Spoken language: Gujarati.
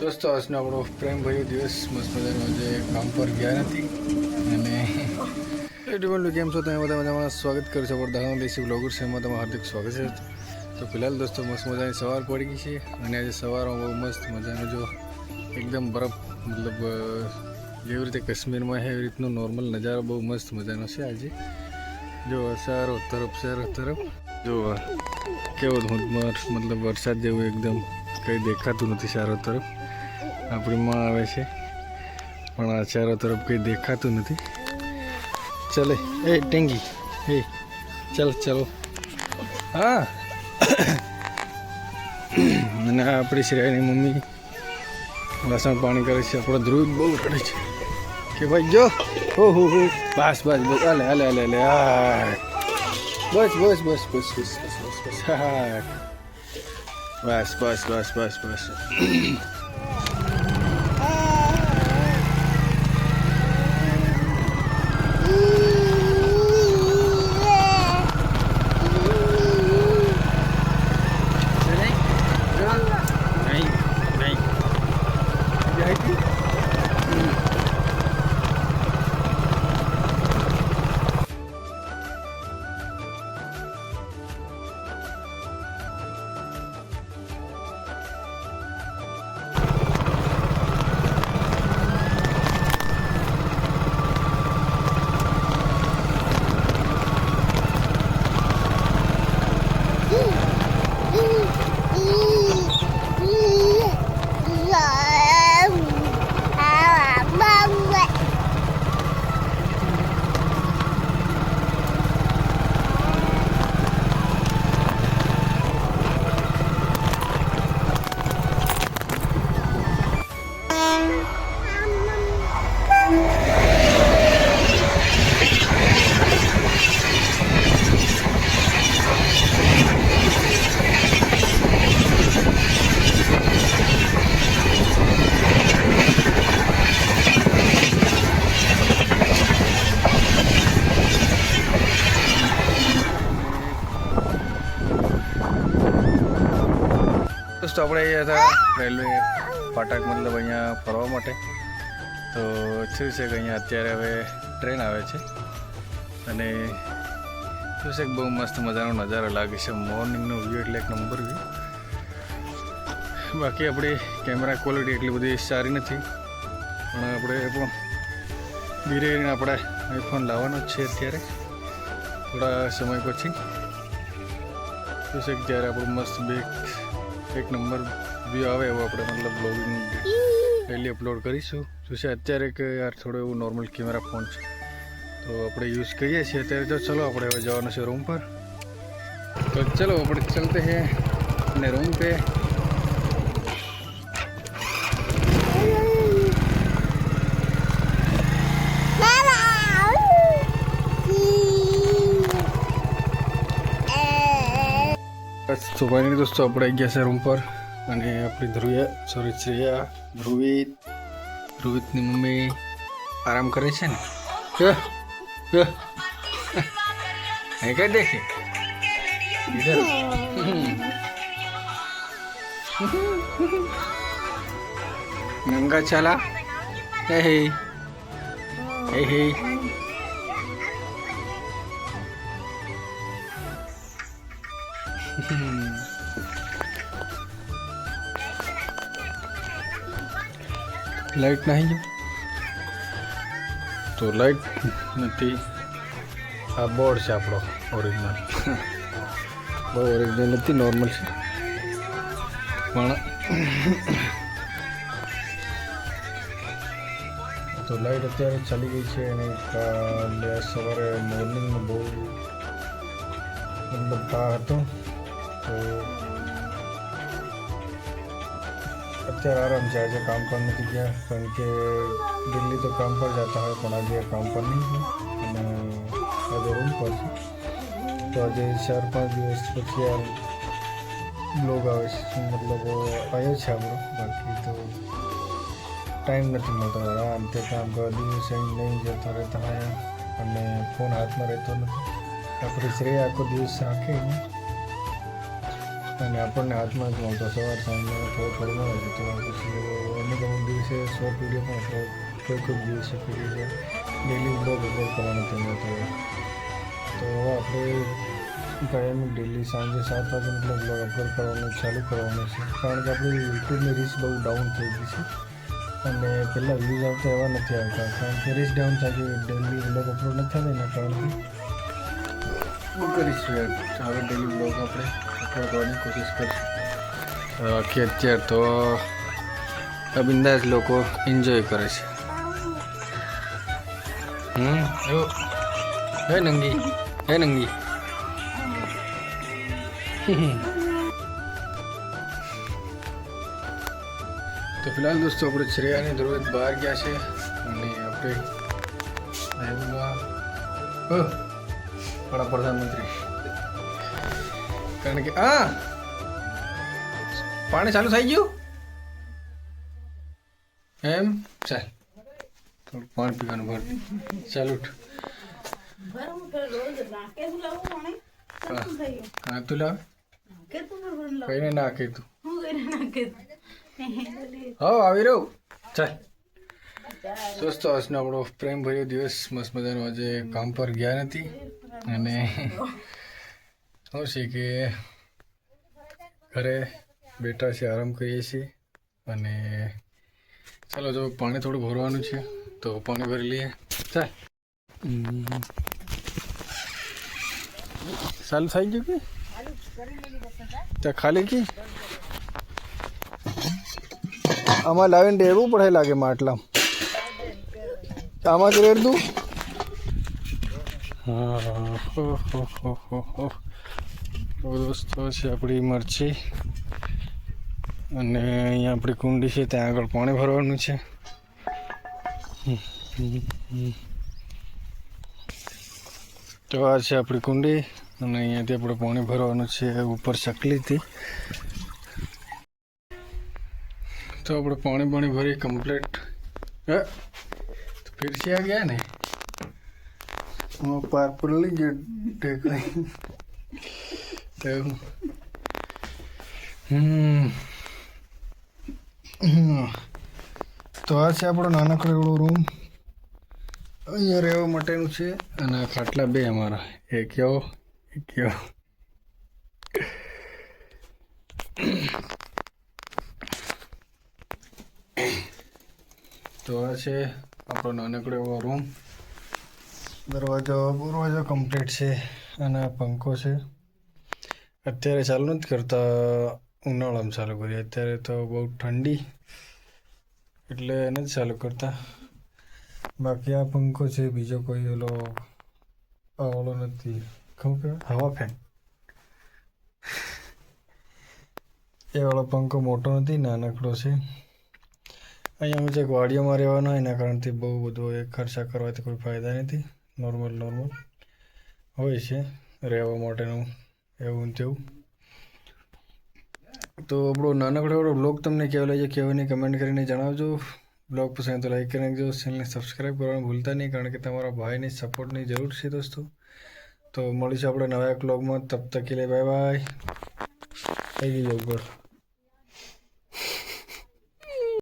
દોસ્તો આજનો આપણો પ્રેમ ભયો દિવસ મસ્ત મજાનો જે કામ પર ગયા નથી. અને એટલું કેમ છો? તમે બધા મજામાં સ્વાગત કરું છું. દાણા દેશી બ્લોગર છે. એમાં તમારું હાર્દિક સ્વાગત છે. તો ફિલહાલ દોસ્તો, મસ્ત મજાની સવાર પડી ગઈ છે. અને આજે સવારમાં બહુ મસ્ત મજાનો જો એકદમ બરફ, મતલબ જેવી રીતે કાશ્મીરમાં છે, એવી રીતનો નોર્મલ નજારો બહુ મસ્ત મજાનો છે આજે. જો ચારો તરફ ચારો તરફ જો, કેવો મતલબ વરસાદ જેવું એકદમ. કંઈ દેખાતું નથી ચારો તરફ. આપણી માં આવે છે. પણ આ ચારો તરફ કંઈ દેખાતું નથી. ચલે, એ ટેંગી, એ, ચાલ, ચાલો. હા. અને આપણી શ્રેયાની મમ્મી વાસણ પાણી કરે છે. આપણો ધ્રુવ બહુ રડે છે. કે ભાઈ, જો. હો હો હો. બસ બસ બસ. હાલે હાલે હાલે હાલે. બસ બસ બસ બસ બસ બસ બસ બસ. હા ব্যাস ব্যাস ব্যাস ব্যাস ব্যাস દોસ્તો આપણે અહીંયા હતા રેલવે ફાટક મતલબ અહીંયા ફરવા માટે. તો થયું છે કે અહીંયા અત્યારે હવે ટ્રેન આવે છે. અને થયું છે કે બહુ મસ્ત મજાનો નજારો લાગે છે. મોર્નિંગનો વ્યૂ એટલે એક નંબર વ્યૂ બાકી આપણી કેમેરા ક્વોલિટી એટલી બધી સારી નથી. પણ આપણે પણ ધીરે ધીરે આપણે આઈફોન લાવવાનો જ છે અત્યારે. થોડા સમય પછી. શું છે જ્યારે આપણું મસ્ત બે એક નંબર વ્યૂ આવે એવું આપણે મતલબ બ્લોગિંગ ડેલી અપલોડ કરીશું. શું છે, અત્યારે કે યાર થોડો એવું નોર્મલ કેમેરા ફોન છે. તો આપણે યુઝ કરીએ છીએ અત્યારે. તો ચલો આપણે હવે જવાનું છે રૂમ પર. તો ચલો આપણે ચલતે હે અને રૂમ पे તો ફાઇનલી દોસ્તો, આપણે ગયા છે રૂમ પર અને આપણી ધ્રુવિયા સોરી શ્રેયા ધ્રુવિત, ધ્રુવિતની મમ્મી આરામ કરે છે ને? હે? કઈ દેખે? ગંગા ચાલા. હે હે. હે હે. લાઈટ નહીં તો લાઈટ નથી. આ બોર્ડ છે આપણો ઓરિજિનલ બહુ ઓરિજિનલ નથી નોર્મલ છે. પણ તો લાઈટ અત્યારે ચાલી ગઈ છે અને કાલે સવારે મોર્નિંગમાં બહુ મતલબ હતો. તો અત્યારે આરામ છે. આજે કામ પર નથી ગયા. કારણ કે દિલ્હી તો કામ પર જતા હોય, પણ આજે કામ પર નહીં અને આજે રૂમ પર છે. તો આજે ચાર પાંચ દિવસ પછી આ બ્લોગ આવે છે. મતલબ આવ્યો છે આપણો બાકી તો ટાઈમ નથી મળતો. આમ તે કામ કરવા દિવસ નહીં જતા રહેતા અને ફોન હાથમાં રહેતો નથી. આપણે શ્રેય આખો દિવસ રાખે અને આપણને હાથમાં જ મળતો. સવાર સાંજે થોડો થોડો મળે છે તો પછી અમુક અમુક દિવસે શોર્ટ વીડિયો પણ આપણે કોઈ કોઈ દિવસે કરીએ છીએ ડેલી બ્લોગ અપલોડ કરવાનો નથી તો હવે આપણે કાયમી ડેલી સાંજે સાત વાગે મતલબ બ્લોગ અપલોડ કરવાનું ચાલુ કરવાનું છે. કારણ કે આપણી યુટ્યુબની રીચ બહુ ડાઉન થઈ ગઈ છે. અને પહેલાં વ્યૂઝ આવતા એવા નથી આવતા. કારણ કે રીચ ડાઉન થાય છે. ડેલી બ્લોગ અપલોડ નથી થતા એના કારણે. હું કરીશું હવે ડેલી બ્લોગ આપણે. અપલોડ કરવાની કોશિશ કરીશું. બાકી અત્યારે તો બિંદાસ લોકો એન્જોય કરે છે. હમ, હે. નંગી હે નંગી. તો ફિલહાલ દોસ્તો, આપણે શ્રેયાની દરરોજ બહાર ગયા છે અને આપણે પ્રધાનમંત્રી કારણ કે, આ! પાણી ચાલુ થઈ ગયું? એમ? ચાલ. થોડું પાણી પીવાનું ભર. ચાલુ હા તું લાવ. કઈને ના કીધું હા આવી રહ્યું ચાલ. દોસ્તો આજનો આપણો પ્રેમ ભર્યો દિવસ. મસ્ત મજાનો આજે કામ પર ગયા નથી. અને શું છે કે ઘરે બેઠા છે, આરામ કરીએ છીએ અને ચાલો જો પાણી થોડું ભરવાનું છે, તો પાણી ભરી લઈએ. ચાલ. ચાલુ થઈ ગયું કે? ત્યાં ખાલી કે? આમાં લાવીને ડેરવું પડે લાગે માટલા. આમાં જ રેડ દઉં? દોસ્તો છે, આપણી મરચી. અને અહીંયા આપણી કુંડી છે, ત્યાં આગળ પાણી ભરવાનું છે. તો આ છે આપણી કુંડી, અને અહીંયાથી આપણે પાણી ભરવાનું છે ઉપર ચકલીથી. તો આપણે પાણી પાણી ભરી કમ્પ્લીટ તો આ ગયા ને? હું પાર પર લઈ ગયો ટેકાઈ તો હમ હમ. તો આ છે આપણો નાનકડો એવડો રૂમ અહીંયા રહેવા માટેનું છે. અને આ ખાટલા બે અમારા. એક કયો એક યો તો આ છે આપણો નાનકડો એવો રૂમ દરવાજો દરવાજો કમ્પ્લીટ છે. અને આ પંખો છે. અત્યારે ચાલુ નથી કરતા ઉનાળામાં ચાલુ કરીએ. અત્યારે તો બહુ ઠંડી એટલે નથી ચાલુ કરતા. બાકી આ પંખો છે બીજો કોઈ ઓલો ઓલો નથી. કહું કે હવા ફેન એ વાળો પંખો મોટો નથી નાનકડો છે. અહીંયા હું જે વાડીઓમાં રહેવાનો એના કારણથી બહુ બધો એ ખર્ચા કરવાથી કોઈ ફાયદા નથી. નોર્મલ નોર્મલ હોય છે રહેવા માટેનું. એવું તેવું? તો આપણો નાનકડો એવો બ્લોગ તમને કેવો લાગ્યો, કેવો નહીં કમેન્ટ કરીને જણાવજો. બ્લોગ પસંદ તો લાઈક કરી નાખજો ચેનલને સબસ્ક્રાઈબ કરવાનું ભૂલતા નહીં, કારણ કે તમારા ભાઈની સપોર્ટની જરૂર છે દોસ્તો. તો મળીશું આપણે નવા એક બ્લોગમાં તબ તક લે બાય બાય થઈ ગઈ યોગ